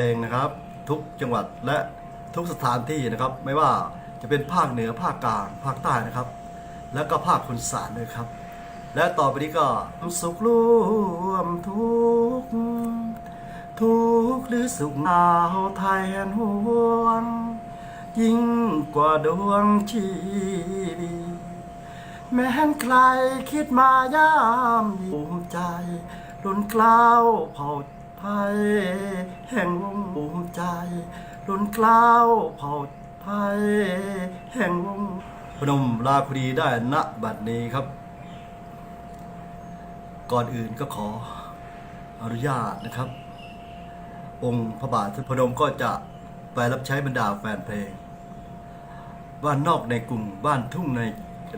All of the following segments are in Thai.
เองนะครับทุกจังหวัดและทุกสถานที่นะครับ ไม่ว่าจะเป็นภาคเหนือภาคกลางภาคใต้นะครับ แล้วก็ภาคคุณสารด้วยครับ และต่อไปนี้ก็สุขร่วมทุกทุกหรือสุขหนาวไทยแห่งห่วง ยิ่งกว่าดวงชีวีแม้นใครคิดมายามภูมิใจล้นกล้าวเผ่า ไทยแห่งวงภูมิใจล้นกล้าวเผ่าไทยแห่งวงพนมลาคุดีได้ณบัดนี้ครับ ก่อนอื่นก็ขออนุญาตนะครับ องค์พระบาทพระพนมก็จะไปรับใช้บรรดาแฟนเพลง บ้านนอกในกรุงบ้านทุ่งใน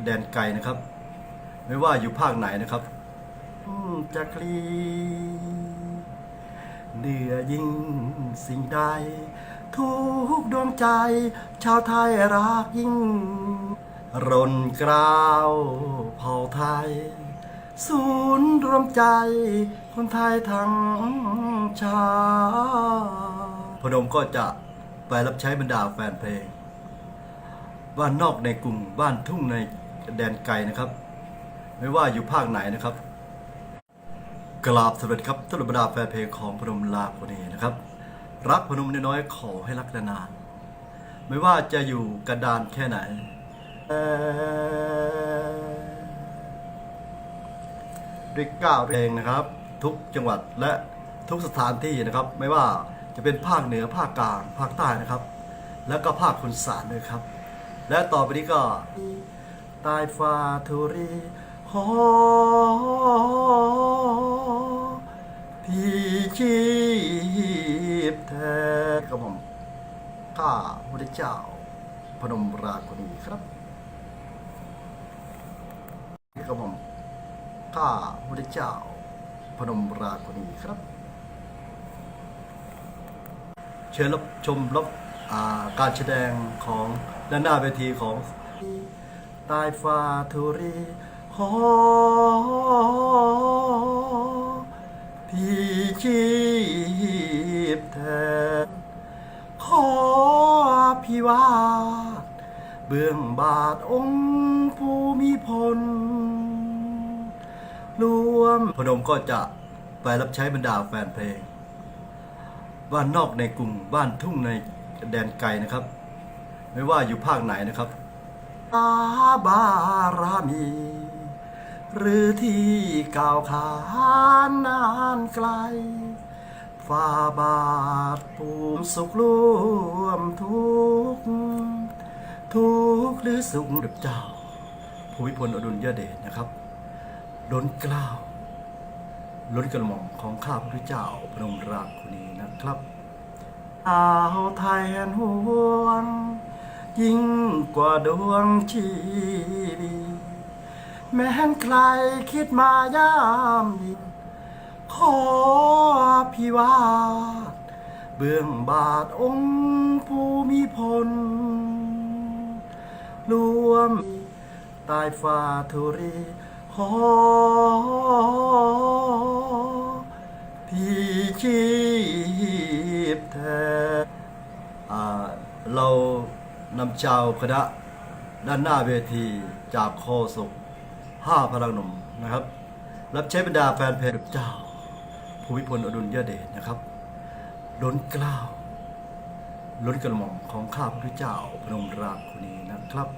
แดนไกลนะครับ ไม่ว่าอยู่ภาคไหนนะครับจักรี เหนือยิ่งสิ่งใด ทุกดวงใจ ชาวไทยรักยิ่งรนกราวเผ่าไทย ศูนย์รวมใจ คนไทยทั้งชาติพนมก็จะไปรับใช้บรรดาแฟนเพลง บ้านนอกในกรุงบ้านทุ่งในแดนไกลนะครับ ไม่ว่าอยู่ภาคไหนนะครับ กราบสวัสดีครับท่านบรรดาแฟนเพลงของพนมลาโคนีนะครับ รักพนมน้อยๆขอให้รักนานๆไม่ว่าจะอยู่กันดานแค่ไหน ด้วยก้าเพลงนะครับ ทุกจังหวัดและทุกสถานที่นะครับ ไม่ว่าจะเป็นภาคเหนือภาคกลางภาคใต้นะครับ แล้วก็ภาคคุณสารด้วยครับ และต่อไปนี้ก็ใตายฟ้าทุรีหอ พนมราคนีครับกระหม่อมข้าพระเจ้า พนมราคนีครับ เชิญรับชมรับการแสดงของด้านหน้าเวทีของใตายฟ้าทุรีหอพี่ชีพแทนขอพิวา เบื้องบาทองค์ภูมิพลรวมพนมก็จะไปรับใช้บรรดาแฟนเพลง บ้านนอกในกรุงบ้านทุ่งในแดนไกลนะครับ ไม่ว่าอยู่ภาคไหนนะครับอาบารามี หรือที่กล่าวขานนานไกลฝ่าบาทภูมิสุขร่วมทุกข์ ทุกข์หรือสุขดับเจ้า ภูมิพลอดุลยเดชนะครับล้นเกล้าวล้นกระหม่อมของข้าพระเจ้าพระนมราชคนนี้นะครับอาวไทยแห่งหวง ยิ่งกว่าดวงชีวีแม้นใครคิดมายามดีขอพิวาทเบื้องบาทองค์ภูมิพล รวม ตายฟ้าทุรีหอพี่ชีพแท้เรานำชาวคณะด้านหน้าเวทีจากโคศกห้าพลังหนุ่มนะครับ รับใช้บรรดาแฟนเพลงเจ้า ภูมิพลอดุลยเดชนะครับล้นกล้าวล้นกระหม่อมของข้าพระเจ้าพระนมราชคนนี้ ครับ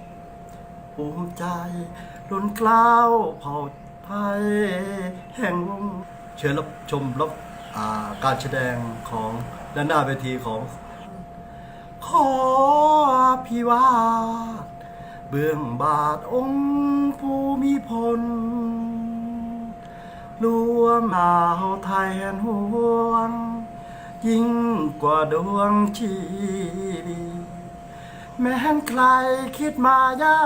ภูมิใจล้นกล้าวเผ่าไทยแห่งวงเชิญรับชมรับการแสดงของด้านหน้าเวทีของ ขอพิวาทเบื้องบาทองค์ภูมิพลรวมอาวไทยแห่งหวง ยิ่งกว่าดวงชีวี แม้นใครคิดมายา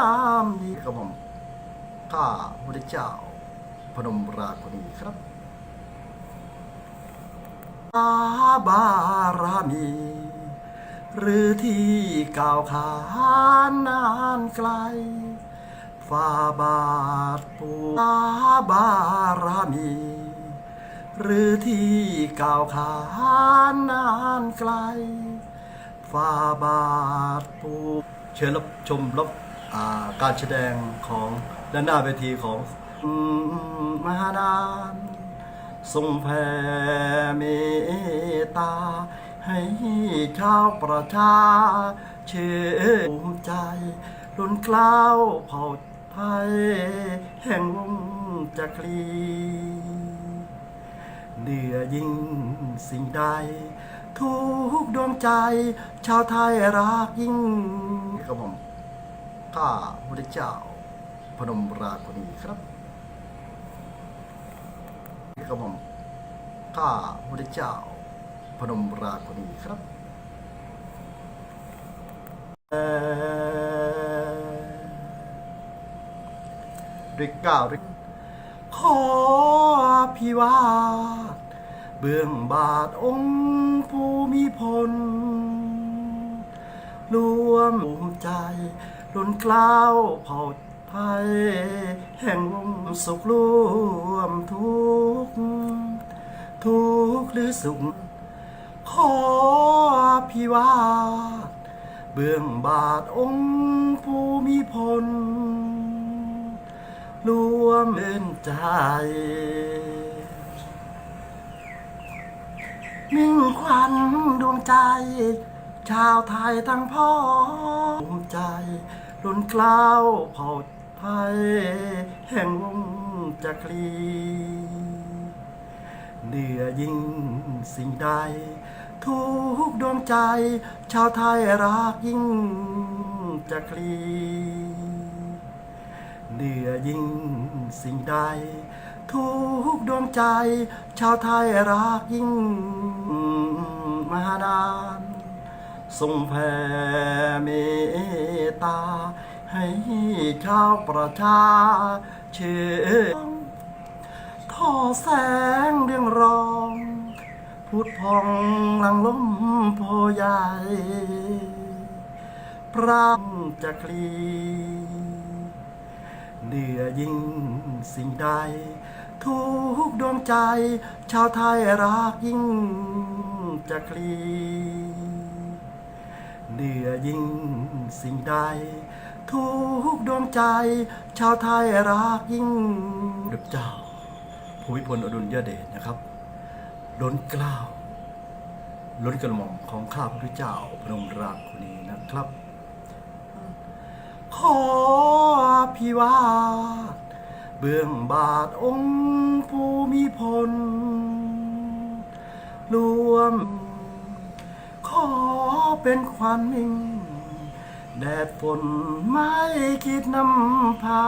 มดีกระหม่อมข้าพระเจ้า พนมราคนี้ครับอาบารามี หรือที่ก่าวขานนานไกลฝ่าบาทปูอาบารามี หรือที่ก่าวขานนานไกล ฟ้าบาทปูเชิญรับชมรับการแสดงของด้านหน้าเวทีของมหานานทรงแผ่เมตตา ให้ชาวประชาเชื่อภูมิใจรุ่นกล้าวเผ่าไทยแห่งวงจักรีเหนือยิ่งสิ่งใด ทุกดวงใจ ชาวไทยรักยิ่งครับผมข้าพระเจ้า พนมราคนนี้ครับครับผมข้าพระเจ้า พนมราคนนี้ครับเอ่อด้วยเก้าวด้วยขอพิวาท เบื้องบาทองค์ภูมิพลรวมภูมิใจรุนกล้าวเผ่าไทย แห่งวงสุขรวมทุกทุกหรือสุข ขอพิวาทเบื้องบาทองค์ภูมิพลรวมเอ็นใจ มิ่งขวัญดวงใจ ชาวไทยทั้งพ่อภูมิใจรุ่นกล้าวเผ่าไทย แห่งวงจักรีเหนือยิ่งสิ่งใด ทุกดวงใจ ชาวไทยรักยิ่งจักรีเหนือยิ่งสิ่งใด ทุกดวงใจ ชาวไทยรักยิ่งมหานานทรงแผ่เมตตา ให้ชาวประชาเชื่อทอแสงเรียงรองพุทธพองหลังล้มโพใหญ่พระจักรี เหนือยิ่งสิ่งใด ทุกดวงใจ ชาวไทยรักยิ่งจักรีเหนือยิ่งสิ่งใด ทุกดวงใจ ชาวไทยรักยิ่งพระเจ้าภูมิพลอดุลยเดชนะครับ ล้นกล้าวล้นกระหม่อมของข้าพระเจ้าพระองค์ราชคนนี้นะครับ ขอพิวาเบื้องบาทองค์ภูมิพลรวม ขอเป็นควันมิ่ง แดดฝนไม่คิดนำพา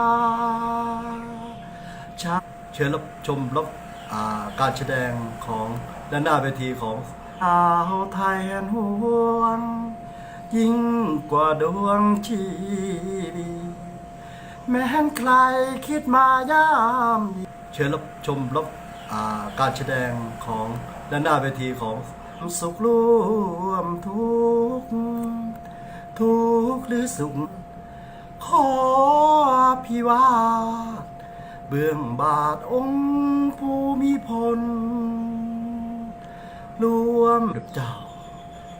ชักเชิญรับชมรับาการแสดงของด้านหน้าเวทีของชาวไทยแห่งห่ว กว่าดวงชีวีแม้นใครคิดมายามเชิญรับชมรับอ่าการแสดงของด้านหน้าเวทีของสุขรวมทุกทุกหรือสุข ขอพิวาทเบื้องบาทองค์ภูมิพลรวมเจ้า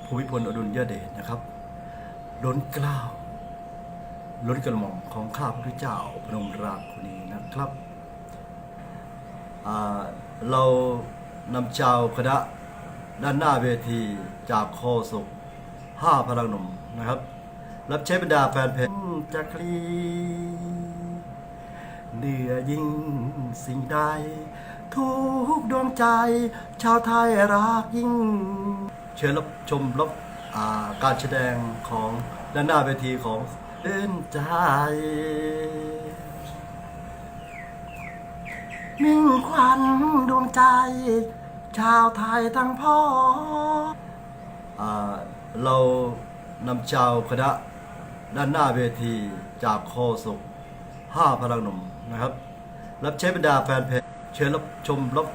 ภูมิพลอดุลยเดชนะครับ ล้นกล้าวล้นกระหม่อมของข้าพระเจ้าพระองค์ราคนนี้นะครับ เรานำชาวคณะด้านหน้าเวทีจากโคศกห้าพลังหนุ่มนะครับ รับใช้บรรดาแฟนเพลงจักรีเหนือยิ่งสิ่งใด ทุกดวงใจ ชาวไทยรักยิ่ง เชิญรับชมรับ การแสดงของด้านหน้าเวทีของเล่นใจมิ่งขวัญดวงใจ ชาวไทยทั้งพ่ออเรานำชาวคณะด้านหน้าเวทีจากโคศกห้าพลังหนุ่มนะครับ รับใช้บรรดาแฟนเพลงเชิญรับชมรับ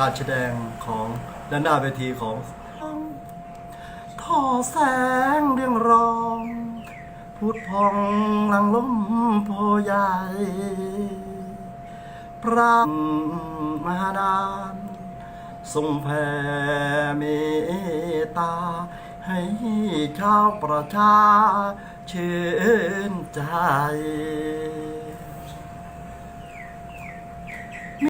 การแสดงของด้านหน้าเวทีของ ทอแสงเรียงรองพุทธพองหลังล้มโพใหญ่พระมหานานทรงแผ่เมตตา ให้ชาวประชาชื่นใจ